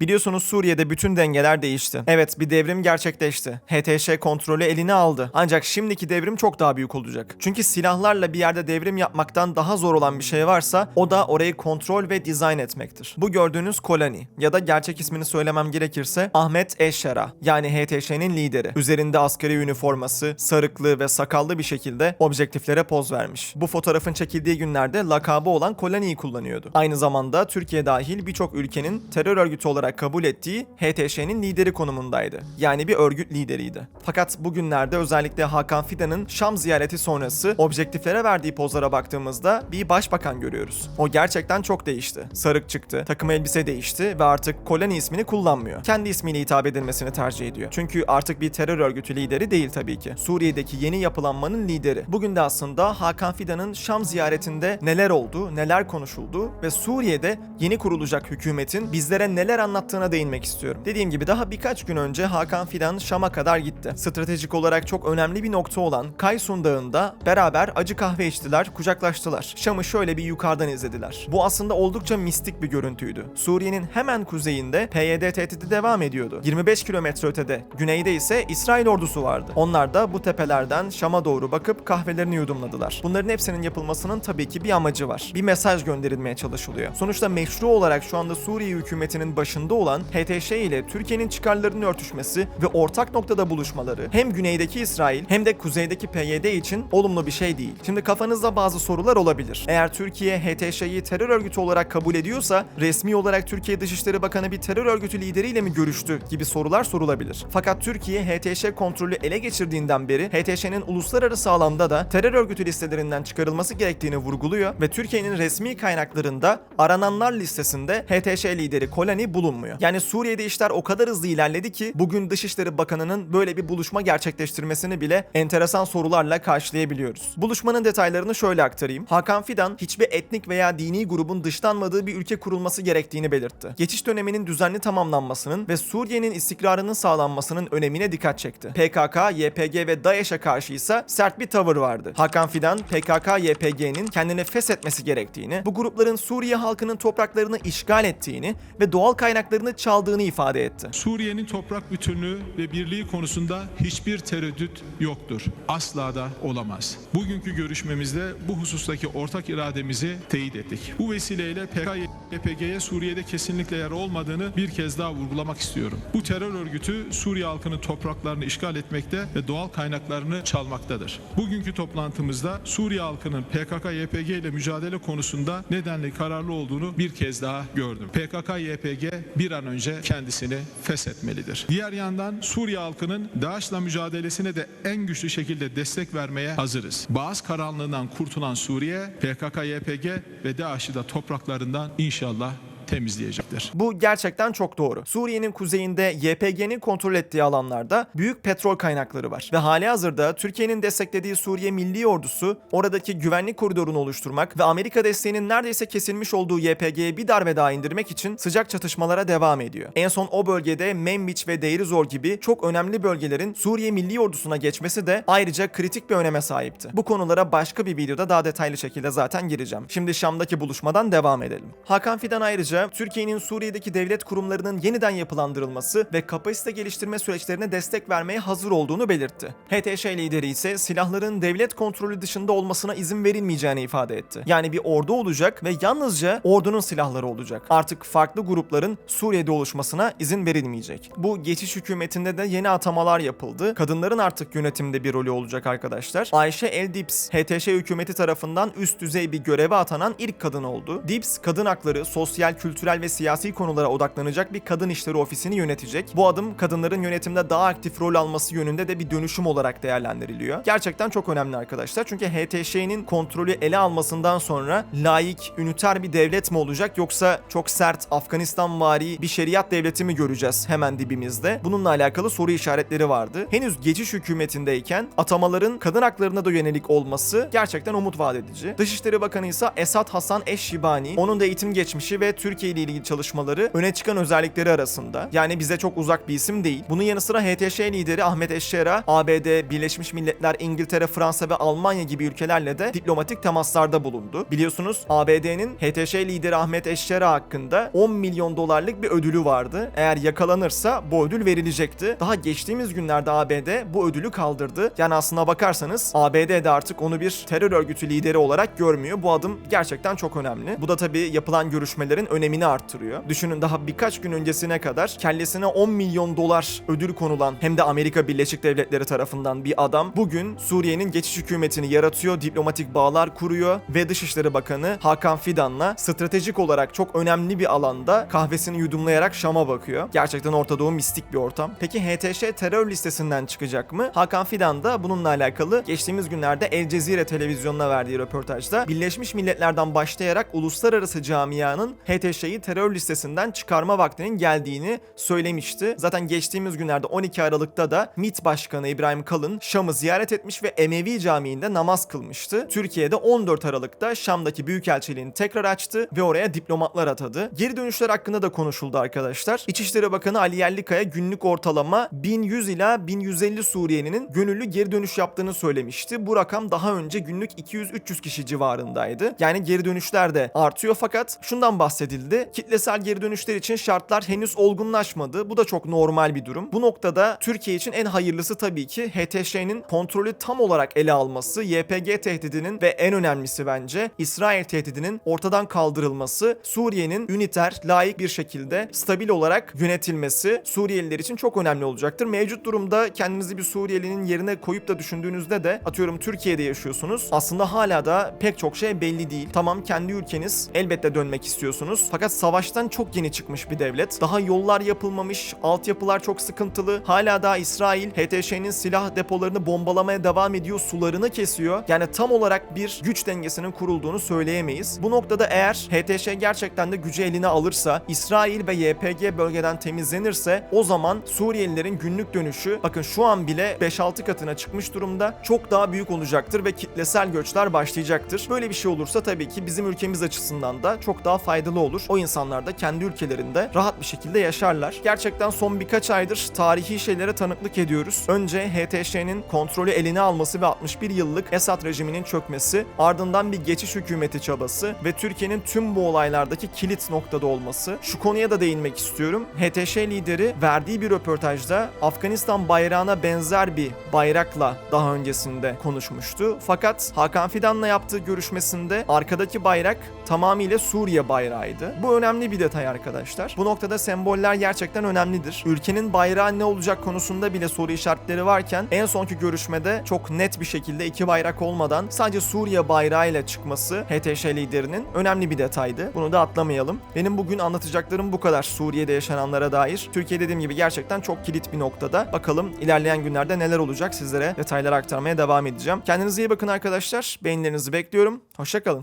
Biliyorsunuz Suriye'de bütün dengeler değişti. Evet bir devrim gerçekleşti. HTŞ kontrolü eline aldı. Ancak şimdiki devrim çok daha büyük olacak. Çünkü silahlarla bir yerde devrim yapmaktan daha zor olan bir şey varsa o da orayı kontrol ve dizayn etmektir. Bu gördüğünüz Kolani ya da gerçek ismini söylemem gerekirse Ahmet Eşşera yani HTŞ'nin lideri. Üzerinde askeri üniforması, sarıklı ve sakallı bir şekilde objektiflere poz vermiş. Bu fotoğrafın çekildiği günlerde lakabı olan Kolani'yi kullanıyordu. Aynı zamanda Türkiye dahil birçok ülkenin terör örgütü olarak kabul ettiği HTŞ'nin lideri konumundaydı. Yani bir örgüt lideriydi. Fakat bugünlerde özellikle Hakan Fidan'ın Şam ziyareti sonrası objektiflere verdiği pozlara baktığımızda bir başbakan görüyoruz. O gerçekten çok değişti. Sarık çıktı, takım elbise değişti ve artık Kolani ismini kullanmıyor. Kendi ismiyle hitap edilmesini tercih ediyor. Çünkü artık bir terör örgütü lideri değil tabii ki. Suriye'deki yeni yapılanmanın lideri. Bugün de aslında Hakan Fidan'ın Şam ziyaretinde neler oldu, neler konuşuldu ve Suriye'de yeni kurulacak hükümetin bizlere neler anlattığına değinmek istiyorum. Dediğim gibi daha birkaç gün önce Hakan Fidan Şam'a kadar gitti. Stratejik olarak çok önemli bir nokta olan Kaysun Dağı'nda beraber acı kahve içtiler, kucaklaştılar. Şam'ı şöyle bir yukarıdan izlediler. Bu aslında oldukça mistik bir görüntüydü. Suriye'nin hemen kuzeyinde PYD tehdidi devam ediyordu. 25 kilometre ötede, güneyde ise İsrail ordusu vardı. Onlar da bu tepelerden Şam'a doğru bakıp kahvelerini yudumladılar. Bunların hepsinin yapılmasının tabii ki bir amacı var. Bir mesaj gönderilmeye çalışılıyor. Sonuçta meşru olarak şu anda Suriye hükümetinin başında olan HTŞ ile Türkiye'nin çıkarlarının örtüşmesi ve ortak noktada buluşmaları hem güneydeki İsrail hem de kuzeydeki PYD için olumlu bir şey değil. Şimdi kafanızda bazı sorular olabilir. Eğer Türkiye HTŞ'yi terör örgütü olarak kabul ediyorsa resmi olarak Türkiye Dışişleri Bakanı bir terör örgütü lideriyle mi görüştü gibi sorular sorulabilir. Fakat Türkiye HTŞ kontrolü ele geçirdiğinden beri HTŞ'nin uluslararası alanda da terör örgütü listelerinden çıkarılması gerektiğini vurguluyor ve Türkiye'nin resmi kaynaklarında arananlar listesinde HTŞ lideri Kolani bulunmuyor. Yani Suriye'de işler o kadar hızlı ilerledi ki bugün Dışişleri Bakanı'nın böyle bir buluşma gerçekleştirmesini bile enteresan sorularla karşılayabiliyoruz. Buluşmanın detaylarını şöyle aktarayım. Hakan Fidan hiçbir etnik veya dini grubun dışlanmadığı bir ülke kurulması gerektiğini belirtti. Geçiş döneminin düzenli tamamlanmasının ve Suriye'nin istikrarının sağlanmasının önemine dikkat çekti. PKK, YPG ve DAEŞ'e karşı ise sert bir tavır vardı. Hakan Fidan, PKK, YPG'nin kendini feshetmesi gerektiğini, bu grupların Suriye halkının topraklarını işgal ettiğini ve doğal kaynaklarını çaldığını ifade etti. Suriye'nin toprak bütünlüğü ve birliği konusunda hiçbir tereddüt yoktur. Asla da olamaz. Bugünkü görüşmemizde bu husustaki ortak irademizi teyit ettik. Bu vesileyle PKK-YPG'ye Suriye'de kesinlikle yer olmadığını bir kez daha vurgulamak istiyorum. Bu terör örgütü Suriye halkının topraklarını işgal etmekte ve doğal kaynaklarını çalmaktadır. Bugünkü toplantımızda Suriye halkının PKK-YPG ile mücadele konusunda nedenli kararlı olduğunu bir kez daha gördüm. PKK-YPG bir an önce kendisini feshetmelidir. Diğer yandan Suriye halkının DAEŞ'la mücadelesine de en güçlü şekilde destek vermeye hazırız. Bağız karanlığından kurtulan Suriye, PKK-YPG ve DAEŞ'i de topraklarından inşallah temizleyecektir. Bu gerçekten çok doğru. Suriye'nin kuzeyinde YPG'nin kontrol ettiği alanlarda büyük petrol kaynakları var. Ve hali hazırda Türkiye'nin desteklediği Suriye Milli Ordusu oradaki güvenlik koridorunu oluşturmak ve Amerika desteğinin neredeyse kesilmiş olduğu YPG'ye bir darbe daha indirmek için sıcak çatışmalara devam ediyor. En son o bölgede Menbiç ve Deir Zor gibi çok önemli bölgelerin Suriye Milli Ordusu'na geçmesi de ayrıca kritik bir öneme sahipti. Bu konulara başka bir videoda daha detaylı şekilde zaten gireceğim. Şimdi Şam'daki buluşmadan devam edelim. Hakan Fidan ayrıca Türkiye'nin Suriye'deki devlet kurumlarının yeniden yapılandırılması ve kapasite geliştirme süreçlerine destek vermeye hazır olduğunu belirtti. HTŞ lideri ise silahların devlet kontrolü dışında olmasına izin verilmeyeceğini ifade etti. Yani bir ordu olacak ve yalnızca ordunun silahları olacak. Artık farklı grupların Suriye'de oluşmasına izin verilmeyecek. Bu geçiş hükümetinde de yeni atamalar yapıldı. Kadınların artık yönetimde bir rolü olacak arkadaşlar. Ayşe El Dips, HTŞ hükümeti tarafından üst düzey bir göreve atanan ilk kadın oldu. Dips, kadın hakları, sosyal, kültürel ve siyasi konulara odaklanacak bir kadın işleri ofisini yönetecek. Bu adım kadınların yönetimde daha aktif rol alması yönünde de bir dönüşüm olarak değerlendiriliyor. Gerçekten çok önemli arkadaşlar. Çünkü HTŞ'nin kontrolü ele almasından sonra laik, üniter bir devlet mi olacak yoksa çok sert Afganistan vari bir şeriat devleti mi göreceğiz hemen dibimizde? Bununla alakalı soru işaretleri vardı. Henüz geçiş hükümetindeyken atamaların kadın haklarına da yönelik olması gerçekten umut vaat edici. Dışişleri Bakanı ise Esat Hasan Eşşibani. Onun da eğitim geçmişi ve Türkiye Türkiye ile ilgili çalışmaları öne çıkan özellikleri arasında. Yani bize çok uzak bir isim değil. Bunun yanı sıra HTŞ lideri Ahmet Eşşera, ABD, Birleşmiş Milletler, İngiltere, Fransa ve Almanya gibi ülkelerle de diplomatik temaslarda bulundu. Biliyorsunuz ABD'nin HTŞ lideri Ahmet Eşşera hakkında 10 milyon dolarlık bir ödülü vardı. Eğer yakalanırsa bu ödül verilecekti. Daha geçtiğimiz günlerde ABD bu ödülü kaldırdı. Yani aslına bakarsanız ABD de artık onu bir terör örgütü lideri olarak görmüyor. Bu adım gerçekten çok önemli. Bu da tabii yapılan görüşmelerin önemini arttırıyor. Düşünün daha birkaç gün öncesine kadar kellesine 10 milyon dolar ödül konulan hem de Amerika Birleşik Devletleri tarafından bir adam bugün Suriye'nin geçiş hükümetini yaratıyor, diplomatik bağlar kuruyor ve Dışişleri Bakanı Hakan Fidan'la stratejik olarak çok önemli bir alanda kahvesini yudumlayarak Şam'a bakıyor. Gerçekten Orta Doğu mistik bir ortam. Peki HTŞ terör listesinden çıkacak mı? Hakan Fidan da bununla alakalı geçtiğimiz günlerde El Cezire televizyonuna verdiği röportajda Birleşmiş Milletler'den başlayarak uluslararası camianın HTŞ'yi terör listesinden çıkarma vaktinin geldiğini söylemişti. Zaten geçtiğimiz günlerde 12 Aralık'ta da MİT Başkanı İbrahim Kalın Şam'ı ziyaret etmiş ve Emevi Camii'nde namaz kılmıştı. Türkiye'de 14 Aralık'ta Şam'daki büyükelçiliğini tekrar açtı ve oraya diplomatlar atadı. Geri dönüşler hakkında da konuşuldu arkadaşlar. İçişleri Bakanı Ali Yerlikaya günlük ortalama 1100 ila 1150 Suriyelinin gönüllü geri dönüş yaptığını söylemişti. Bu rakam daha önce günlük 200-300 kişi civarındaydı. Yani geri dönüşler de artıyor fakat şundan bahsedildi. Kitlesel geri dönüşler için şartlar henüz olgunlaşmadı. Bu da çok normal bir durum. Bu noktada Türkiye için en hayırlısı tabii ki HTŞ'nin kontrolü tam olarak ele alması, YPG tehdidinin ve en önemlisi bence İsrail tehdidinin ortadan kaldırılması, Suriye'nin üniter, layık bir şekilde stabil olarak yönetilmesi Suriyeliler için çok önemli olacaktır. Mevcut durumda kendinizi bir Suriyelinin yerine koyup da düşündüğünüzde de atıyorum Türkiye'de yaşıyorsunuz. Aslında hala da pek çok şey belli değil. Tamam kendi ülkeniz elbette dönmek istiyorsunuz. Fakat savaştan çok yeni çıkmış bir devlet. Daha yollar yapılmamış, altyapılar çok sıkıntılı. Hala daha İsrail HTŞ'nin silah depolarını bombalamaya devam ediyor, sularını kesiyor. Yani tam olarak bir güç dengesinin kurulduğunu söyleyemeyiz. Bu noktada eğer HTŞ gerçekten de gücü eline alırsa, İsrail ve YPG bölgeden temizlenirse o zaman Suriyelilerin günlük dönüşü bakın şu an bile 5-6 katına çıkmış durumda. Çok daha büyük olacaktır ve kitlesel göçler başlayacaktır. Böyle bir şey olursa tabii ki bizim ülkemiz açısından da çok daha faydalı olur. O insanlar da kendi ülkelerinde rahat bir şekilde yaşarlar. Gerçekten son birkaç aydır tarihi şeylere tanıklık ediyoruz. Önce HTŞ'nin kontrolü eline alması ve 61 yıllık Esad rejiminin çökmesi, ardından bir geçiş hükümeti çabası ve Türkiye'nin tüm bu olaylardaki kilit noktada olması. Şu konuya da değinmek istiyorum. HTŞ lideri verdiği bir röportajda Afganistan bayrağına benzer bir bayrakla daha öncesinde konuşmuştu. Fakat Hakan Fidan'la yaptığı görüşmesinde arkadaki bayrak tamamıyla Suriye bayrağıydı. Bu önemli bir detay arkadaşlar. Bu noktada semboller gerçekten önemlidir. Ülkenin bayrağı ne olacak konusunda bile soru işaretleri varken en sonki görüşmede çok net bir şekilde iki bayrak olmadan sadece Suriye bayrağıyla çıkması HTŞ liderinin önemli bir detaydı. Bunu da atlamayalım. Benim bugün anlatacaklarım bu kadar Suriye'de yaşananlara dair. Türkiye dediğim gibi gerçekten çok kilit bir noktada. Bakalım ilerleyen günlerde neler olacak sizlere detaylar aktarmaya devam edeceğim. Kendinize iyi bakın arkadaşlar. Beğenilerinizi bekliyorum. Hoşçakalın.